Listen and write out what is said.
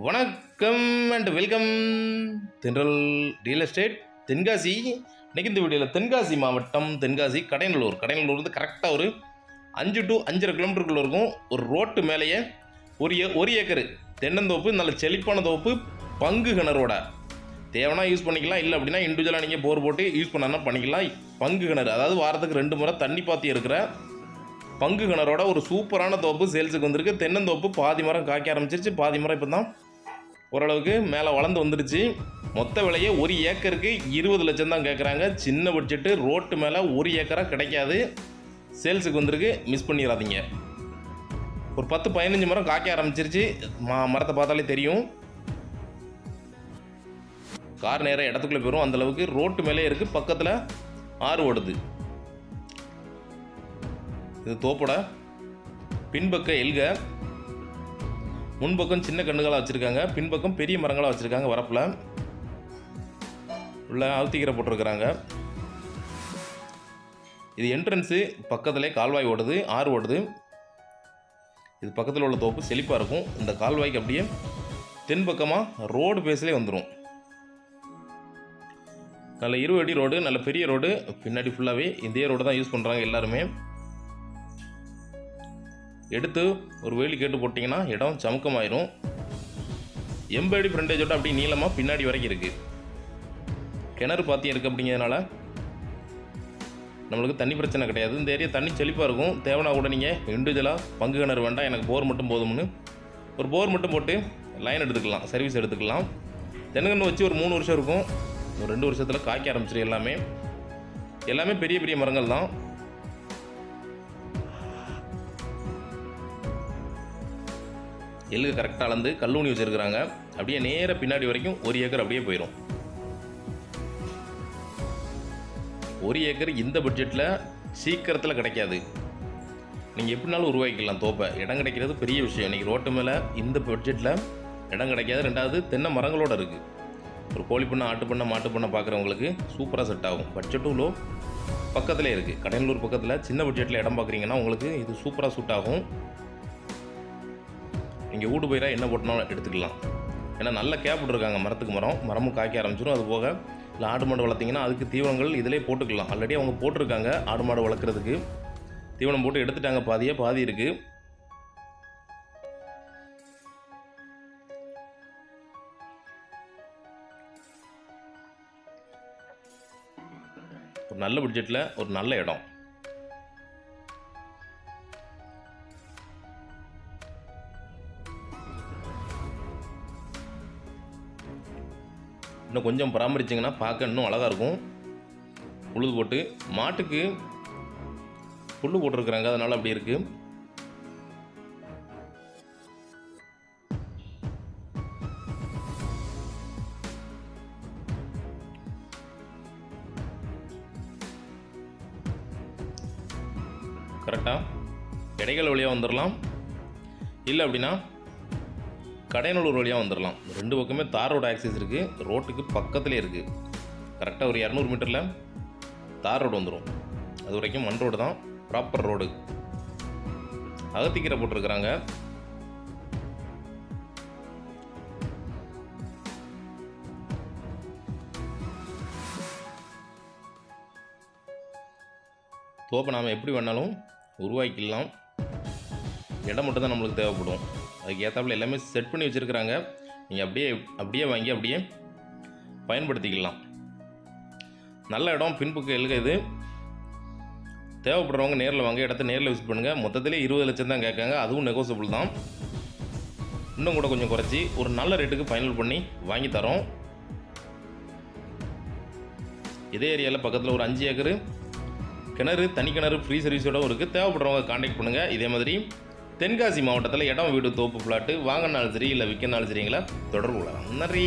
வணக்கம் and welcome Thendral real estate Tenkasi. இன்னைக்கு இந்த வீடியோவில் தென்காசி மாவட்டம் தென்காசி கடைநல்லூர். கடைநல்லூர் வந்து கரெக்டாக ஒரு அஞ்சு டு அஞ்சரை கிலோமீட்டருக்குள்ள இருக்கும். ஒரு ரோட்டு மேலேயே ஒரு ஏ ஒரு ஏக்கரு தென்னந்தோப்பு நல்ல செழிப்பான தோப்பு பங்கு கிணறோட தேவைன்னா யூஸ் பண்ணிக்கலாம். இல்லை அப்படின்னா இண்டிவிஜுவலாக நீங்கள் போர் போட்டு யூஸ் பண்ணனா பண்ணிக்கலாம். பங்கு கிணறு அதாவது வாரத்துக்கு ரெண்டு முறை தண்ணி பாத்தி இருக்கிற பங்கு கிணறோட ஒரு சூப்பரான தோப்பு சேல்ஸுக்கு வந்திருக்கு. தென்னந்தோப்பு பாதி மரம் காய்க்க ஆரம்பிச்சிருச்சு. பாதி மரம் இப்போ தான் ஓரளவுக்கு மேலே வளர்ந்து வந்துருச்சு மொத்த விலையே ஒரு ஏக்கருக்கு இருபது லட்சம் தான் கேட்குறாங்க சின்ன பட்ஜெட்டு ரோட்டு மேலே ஒரு ஏக்கராக கிடைக்காது. சேல்ஸுக்கு வந்திருக்கு. மிஸ் பண்ணிடாதீங்க ஒரு பத்து பதினஞ்சு மரம் காய்க்க ஆரம்பிச்சிருச்சு. மா மரத்தை பார்த்தாலே தெரியும். கார் நேராக இடத்துக்குள்ளே போயிடும் அந்தளவுக்கு ரோட்டு மேலே இருக்குது பக்கத்தில் ஆறு ஓடுது. இது தோப்போட. பின்பக்க எல்க. முன்பக்கம் சின்ன கண்ணுகளாக வச்சுருக்காங்க பின்பக்கம் பெரிய மரங்களாக வச்சுருக்காங்க வரப்பில். உள்ள அவுத்திக்கரை போட்டிருக்கிறாங்க. இது என்ட்ரன்ஸு பக்கத்துலேயே கால்வாய் ஓடுது ஆறு ஓடுது. இது பக்கத்தில் உள்ள தோப்பு செழிப்பாக இருக்கும். இந்த கால்வாய்க்கு அப்படியே தென்பக்கமாக ரோடு பேஸ்லேயே வந்துடும் நல்ல இருபது அடி ரோடு நல்ல பெரிய ரோடு. பின்னாடி ஃபுல்லாகவே இதே ரோடு தான் யூஸ் பண்ணுறாங்க எல்லாருமே. எடுத்து ஒரு வேலி கேட்டு போட்டிங்கன்னா இடம் சமுக்கமாயிரும். எம்பேடி ஃப்ரண்டேஜோட அப்படியே நீளமாக பின்னாடி வரைக்கும் இருக்குது கிணறு பாத்தியம் இருக்குது அப்படிங்கிறதுனால நம்மளுக்கு தண்ணி பிரச்சனை கிடையாது. இந்த ஏரியா தண்ணி செழிப்பாக இருக்கும். தேவைனா கூட நீங்கள் இண்டிவிஜுவலாக பங்கு கிணறு வேண்டாம் எனக்கு போர் மட்டும் போதும்னு. ஒரு போர் மட்டும் போட்டு லைன் எடுத்துக்கலாம் சர்வீஸ் எடுத்துக்கலாம். தென்னங்கன்று வச்சு ஒரு மூணு வருஷம் இருக்கும். ஒரு ரெண்டு வருஷத்தில் காய்க்க ஆரம்பிச்சிரு எல்லாமே. எல்லாமே பெரிய பெரிய மரங்கள் தான். எள்ளு கரெக்டாக அளந்து கல்லூனி வச்சுருக்குறாங்க. அப்படியே நேராக பின்னாடி வரைக்கும் ஒரு ஏக்கர் அப்படியே போயிடும் ஒரு ஏக்கர் இந்த பட்ஜெட்டில் சீக்கிரத்தில் கிடைக்காது. நீங்கள் எப்படினாலும் உருவாக்கிக்கலாம் தோப்பை. இடம் கிடைக்கிறது பெரிய விஷயம். இன்றைக்கி ரோட்டு மேலே இந்த பட்ஜெட்டில் இடம் கிடைக்காது. ரெண்டாவது தென்னை மரங்களோட இருக்குது ஒரு கோழி பண்ணை ஆட்டு பண்ணை மாட்டு பண்ணை பார்க்குறவங்களுக்கு சூப்பராக செட் ஆகும். பட்ஜெட்டும் லோ பக்கத்துலேயே இருக்குது கடலூர் பக்கத்தில் சின்ன பட்ஜெட்டில் இடம் பார்க்குறீங்கன்னா உங்களுக்கு இது சூப்பராக சூட் ஆகும். இங்கே ஊடு பயிராக என்ன போட்டனாலும் எடுத்துக்கலாம். ஏன்னா நல்ல கேப் விட்ருக்காங்க மரத்துக்கு மரம். மரமும் காய்க்க ஆரம்பிச்சிடும் அது போக இல்லை ஆடு மாடு வளர்த்திங்கன்னா அதுக்கு தீவனங்கள் இதிலே போட்டுக்கலாம். ஆல்ரெடி அவங்க போட்டிருக்காங்க ஆடு மாடு வளர்க்குறதுக்கு. தீவனம் போட்டு எடுத்துட்டாங்க பாதியே பாதி இருக்குது ஒரு நல்ல பட்ஜெட்டில் ஒரு நல்ல இடம். இன்னும் கொஞ்சம் பராமரிச்சிங்கன்னா பார்க்க இன்னும் அழகாக இருக்கும். உழுது போட்டு மாட்டுக்கு புல் போட்டிருக்கிறாங்க. அதனால் அப்படி இருக்குது கரெக்டாக இடைகள் வழியாக வந்துடலாம் இல்லை அப்படின்னா கடையனூர் வழியாக வந்துடலாம் ரெண்டு பக்கமே தார் ரோடு ஆக்சஸ் இருக்குது ரோட்டுக்கு பக்கத்துலேயே இருக்குது கரெக்டாக ஒரு இரநூறு மீட்டரில் தார் ரோடு வந்துடும் அது வரைக்கும் மண் ரோடு தான். ப்ராப்பர் ரோடு அகத்திக்கீரை போட்டிருக்கிறாங்க. தோப்பை நாம் எப்படி வேணாலும் உருவாக்கிடலாம். இடம் மட்டும் தான் நம்மளுக்கு தேவைப்படும். அதுக்கு ஏற்றாப்புல எல்லாமே செட் பண்ணி வச்சுருக்குறாங்க. நீங்கள் அப்படியே அப்படியே வாங்கி அப்படியே பயன்படுத்திக்கலாம். நல்ல இடம் பின்புக்கு எழுக இது. தேவைப்படுறவங்க நேரில் வாங்க இடத்த நேரில் விசிட் பண்ணுங்கள் மொத்தத்திலே இருபது லட்சம் தான் கேட்காங்க. அதுவும் நெகோசியபிள் தான். இன்னும் கூட கொஞ்சம் குறைச்சி ஒரு நல்ல ரேட்டுக்கு ஃபைனல் பண்ணி வாங்கி தரோம். இதே ஏரியாவில் பக்கத்தில் ஒரு அஞ்சு ஏக்கரு கிணறு தனி கிணறு ஃப்ரீ சர்வீஸோட இருக்குது தேவைப்படுறவங்க காண்டாக்ட் பண்ணுங்கள் இதே மாதிரி தென்காசி மாவட்டத்தில் இடம் வீடு தோப்பு பிளாட்டு வாங்கினாலும் சரி இல்லை விற்கனாலும் சரிங்களா தொடர்பு கொள்ளலாம். நன்றி.